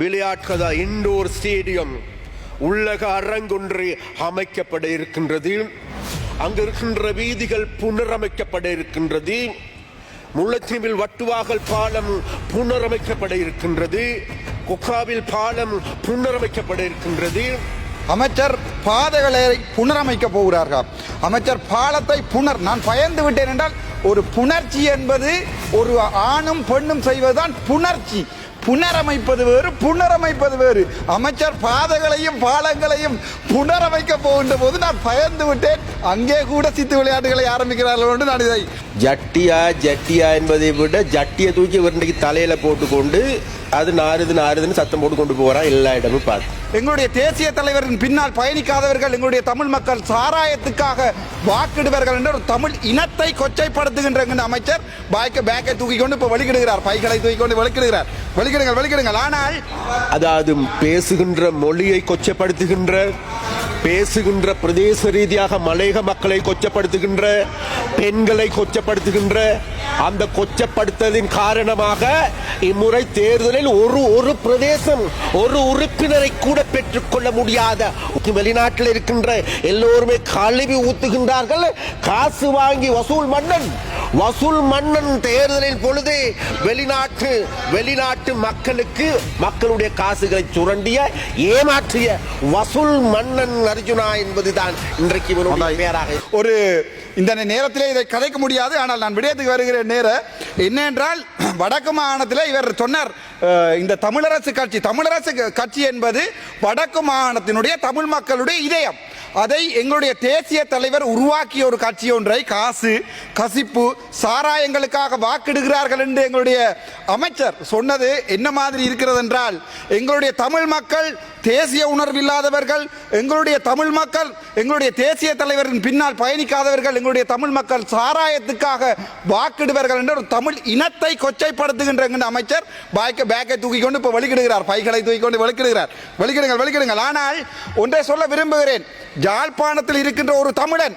விளையாட்கதா indoor stadium. உள்ளக அரங்கொன்று அமைக்கப்பட இருக்கின்றது அங்கு இருக்கின்ற வீதிகள் புனரமைக்கப்பட இருக்கின்றது முள்ளத்தீவில் வட்டுவாகல் பாலம் புனரமைக்கப்பட இருக்கின்றது கொக்காவில் பாலம் புனரமைக்கப்பட இருக்கின்றது அமைச்சர் பாதைகளை புனரமைக்க போகிறார்கள். அமைச்சர் பாலத்தை புனர் நான் பயந்து விட்டேன் என்றால் ஒரு புணர்ச்சி என்பது ஒரு ஆணும் பெண்ணும் செய்வதுதான் புணர்ச்சி. புனரமைப்பது வேறு புனரமைப்பது வேறு. அமைச்சர் பாதைகளையும் பாலங்களையும் புனரமைக்க போகின்ற போது நான் பயந்து விட்டேன். அங்கே கூட சித்து விளையாட்டுகளை ஆரம்பிக்கிறார்கள் என்று நான் இதை ஜட்டியா ஜட்டியா என்பதை விட ஜட்டியை தூக்கி இவருடைய தலையில போட்டுக்கொண்டு அது நாறுது நாறுதுன்னு சத்தம் போட்டு கொண்டு போறான் எல்லா இடமும் பார்த்து. எங்களுடைய தேசிய தலைவரின் பின்னால் பயணிக்காதவர்கள் எங்களுடைய தமிழ் மக்கள் சாராயத்துக்காக வாக்கிடுவார்கள் என்ற ஒரு தமிழ் இனத்தை கொச்சைப்படுத்துகின்ற அமைச்சர் பாய்க்க பேக்கை தூக்கி கொண்டு இப்போ வெளிக்கிடுகிறார் பைகளை தூக்கி கொண்டு வெளிக்கிடுகிறார் வெளிக்கிடுங்கள் வெளிக்கிடுங்கள் ஆனால் அதாவது பேசுகின்ற மொழியை கொச்சப்படுத்துகின்ற பேசுகின்ற பிரதேச ரீதியாக மலையக மக்களை கொச்சப்படுத்துகின்ற பெண்களை கொச்சப்படுத்துகின்ற அந்த கொச்சப்படுத்ததின் காரணமாக இம்முறை தேர்தலில் ஒரு ஒரு பிரதேசம் ஒரு உறுப்பினரை கூட பெற்றுக்கொள்ள முடியாத வெளிநாட்டில் இருக்கின்ற எல்லோருமே கழுவி ஊத்துகின்றார்கள். காசு வாங்கி வசூல் மன்னன் வசூல் மன்னன் தேர்தலின் பொழுது வெளிநாட்டு வெளிநாட்டு மக்களுக்கு மக்களுடைய காசுகளை சுரண்டிய ஏமாற்றிய வசூல் மன்னன் அர்ஜுனா என்பதுதான் இன்றைக்கு இவனுடைய பெயராக. ஒரு இந்த நேரத்திலே இதை கதைக்க முடியாது ஆனால் நான் விடயத்துக்கு வருகிறேன் நேர. என்னென்றால் வடக்கு மாகாணத்தில் இவர் சொன்னார் இந்த தமிழரசு கட்சி தமிழரசு கட்சி என்பது வடக்கு மாகாணத்தினுடைய தமிழ் மக்களுடைய இதயம். அதை எங்களுடைய தேசிய தலைவர் உருவாக்கிய ஒரு கட்சி ஒன்றை காசு கசிப்பு சாராயங்களுக்காக வாக்கிடுகிறார்கள் என்று எங்களுடைய அமைச்சர் சொன்னது என்ன மாதிரி இருக்கிறது என்றால் எங்களுடைய தமிழ் மக்கள் தேசிய உணர்வு இல்லாதவர்கள் எங்களுடைய தமிழ் மக்கள் எங்களுடைய தேசிய தலைவரின் பின்னால் பயணிக்காதவர்கள் எங்களுடைய தமிழ் மக்கள் சாராயத்துக்காக வாக்கிடுவார்கள் என்ற ஒரு தமிழ் இனத்தை கொச்சைப்படுத்துகின்ற அமைச்சர் பாய்க்க பேக்கை தூக்கி கொண்டு இப்போ வெளிக்கிடுகிறார் பைகளை தூக்கி கொண்டு வெளிக்கிடுகிறார் வெளிக்கிடுங்கள் வெளிக்கிடுங்கள் ஆனால் ஒன்றை சொல்ல விரும்புகிறேன். யாழ்ப்பாணத்தில் இருக்கின்ற ஒரு தமிழன்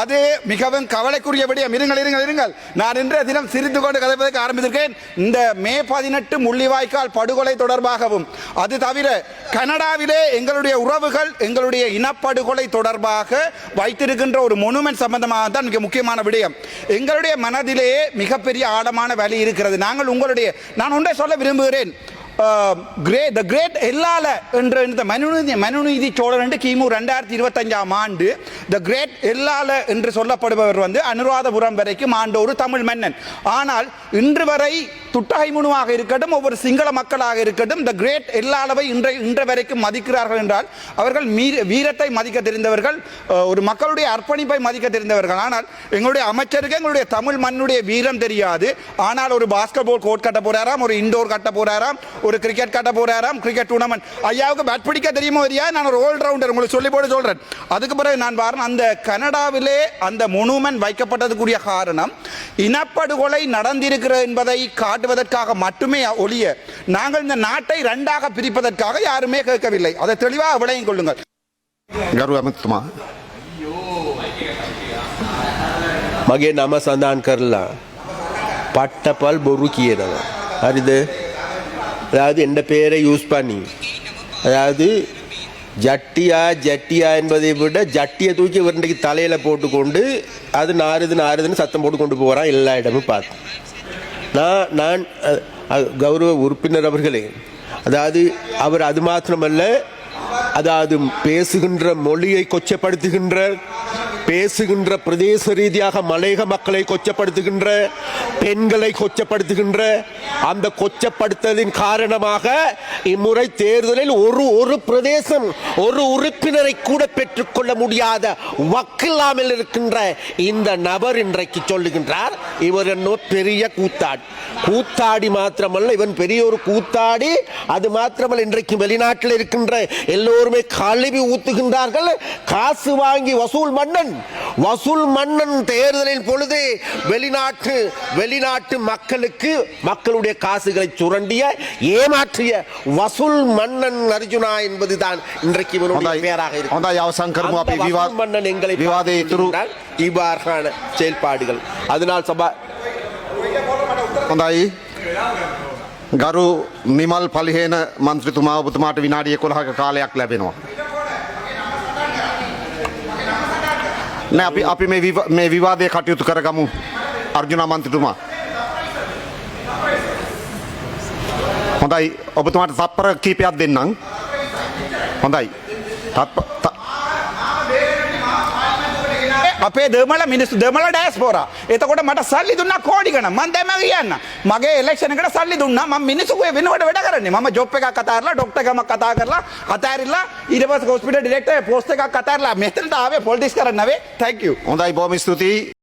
அது மிகவும் கவலைக்குரிய விடயம் இருங்கள் இருங்கள். இருங்கள் நான் இன்றைய தினம் சிரித்து கொண்டு கதைப்பதற்கு ஆரம்பித்திருக்கேன். இந்த மே பதினெட்டு முள்ளிவாய்க்கால் படுகொலை தொடர்பாகவும் அது தவிர கனடாவிலே எங்களுடைய உறவுகள் எங்களுடைய இனப்படுகொலை தொடர்பாக வைத்திருக்கின்ற ஒரு மொனுமெண்ட் சம்பந்தமாக தான் மிக முக்கியமான விடயம். எங்களுடைய மனதிலே மிகப்பெரிய ஆழமான வலி இருக்கிறது. நாங்கள் உங்களுடைய நான் ஒன்றை சொல்ல விரும்புகிறேன். கிரேட் த கிரேட் எல்லால என்ற இந்த மனுநீதி மனுநீதி சோழன் என்று கிமு ரெண்டாயிரத்தி இருபத்தஞ்சாம் ஆண்டு த கிரேட் எல்லால என்று சொல்லப்படுபவர் வந்து அனுராதபுரம் வரைக்கும் ஆண்ட ஒரு தமிழ் மன்னன். ஆனால் இன்று வரை துட்டகை முனுவாக இருக்கட்டும் ஒவ்வொரு சிங்கள மக்களாக இருக்கட்டும் த கிரேட் எல்லாளவை இன்றை இன்று வரைக்கும் மதிக்கிறார்கள் என்றால் அவர்கள் மீ- வீரத்தை மதிக்க தெரிந்தவர்கள் ஒரு மக்களுடைய அர்ப்பணிப்பை மதிக்க தெரிந்தவர்கள். ஆனால் எங்களுடைய அமைச்சருக்கு எங்களுடைய தமிழ் மண்ணுடைய வீரம் தெரியாது. ஆனால் ஒரு பாஸ்கெட் பால் கோர்ட் கட்ட போறாராம் ஒரு இண்டோர் கட்ட போறாராம் ஒரு கிரிக்கெட் கட்ட போறாராம் கிரிக்கெட் டூர்னமெண்ட் ஐயாவுக்கு பேட் பிடிக்க தெரியுமோ தெரியா நான் ஒரு ஆல் ரவுண்டர் உங்களுக்கு சொல்லி போட்டு சொல்றேன் அதுக்கு பிறகு நான் பாருங்க அந்த கனடாவிலே அந்த மொனுமெண்ட் வைக்கப்பட்டதுக்குரிய காரணம் இனப்படுகொலை நடந்திருக்கிறது என்பதை காட்டுவதற்காக மட்டுமே ஒழிய நாங்கள் இந்த நாட்டை ரெண்டாக பிரிப்பதற்காக யாருமே கேட்கவில்லை அதை தெளிவாக விளையும் கொள்ளுங்கள் ගරු ඇමතුමා මගේ නම සඳහන් කරලා පට්ටපල් බොරු කියනවා. හරිද? அதாவது எந்த பேரை யூஸ் பண்ணி. அதாவது ஜட்டியா ஜட்டியா என்பதை விட ஜட்டியை தூக்கி இன்றைக்கு தலையில் போட்டுக்கொண்டு அது நாறுது நாறுதுன்னு சத்தம் போட்டு கொண்டு போகிறான் எல்லா இடமும் பார்த்து. நான் நான் கௌரவ உறுப்பினர் அவர்களே அதாவது அவர் அது மாத்திரமல்ல அதாவது பேசுகின்ற மொழியை கொச்சப்படுத்துகின்ற பேசுகின்ற பிரதேச ரீதியாக மலையக மக்களை கொச்சப்படுத்துகின்ற பெண்களை கொச்சப்படுத்துகின்ற அந்த கொச்சப்படுத்தலின் காரணமாக இம்முறை தேர்தலில் ஒரு ஒரு பிரதேசம் ஒரு உறுப்பினரை கூட பெற்றுக்கொள்ள முடியாத வக்கில்லாமல் இருக்கின்ற இந்த நபர் இன்றைக்கு சொல்லுகின்றார். இவர் என்ன பெரிய கூத்தாடி. கூத்தாடி மாத்திரமல்ல இவன் பெரிய ஒரு கூத்தாடி. அது மாத்திரமல்ல இன்றைக்கு வெளிநாட்டில் இருக்கின்ற எல்லோருமே கழுவி ஊத்துகின்றார்கள். காசு வாங்கி வசூல் மன்னன். வசூல் மன்னன் தேர்தலின் பொழுது வெளிநாட்டு வெளிநாட்டு மக்களுக்கு மக்களுடைய காசுகளை சுரண்டிய ஏமாற்றிய வசூல் மன்னன் அர்ஜுனா என்பதுதான் இன்றைக்கு இவனுடைய හොඳයි பெயராக இருக்கு හොඳයි අවසන් කරමු அந்த අපි வசூல் மன்னன் எங்களை විවාදය ඉතුරු பார்த்துக்கின்றால் இவ்வாறான செயல்பாடுகள் அதனால் சபா හොඳයි ගරු නිමල් පලිහේන මන්ත්‍රතුමා ඔබතුමාට විනාඩිය කොළහක කාලයක් ලැබෙනවා. නෑ අපි අපි මේ විව- මේ විවාදය කටයුතු කරගමු අර්ජුනා මන්ත්‍රතුමා. හොඳයි ඔබතුමාට තත්පර කීපයක් දෙන්නම්. හොඳයි. තත්ප- අපේ දෙමළ මිනිස්සු දෙමළ ඩෑස්පෝරා. එතකොට මට සල්ලි දුන්නා කෝඩි ගණන්. මං දැම කියන්න. මගේ ඉලෙක්ෂන් එකට සල්ලි දුන්නා. මම මිනිස්සුගේ වෙනුවට වැඩ කරන්නේ. මම ජොබ් එකක් කතාරලා ડોක්ටර් ගමක් කතා කරලා අතෑරිලා ඊට පස්සේ හොස්පිටල් ඩිරෙක්ටර් පෝස්ට් එකක් කතාරලා මෙතනට ආවේ පොලිටික්ස් කරන්න වේ. thank you. හොඳයි බොහොම ස්තුතියි.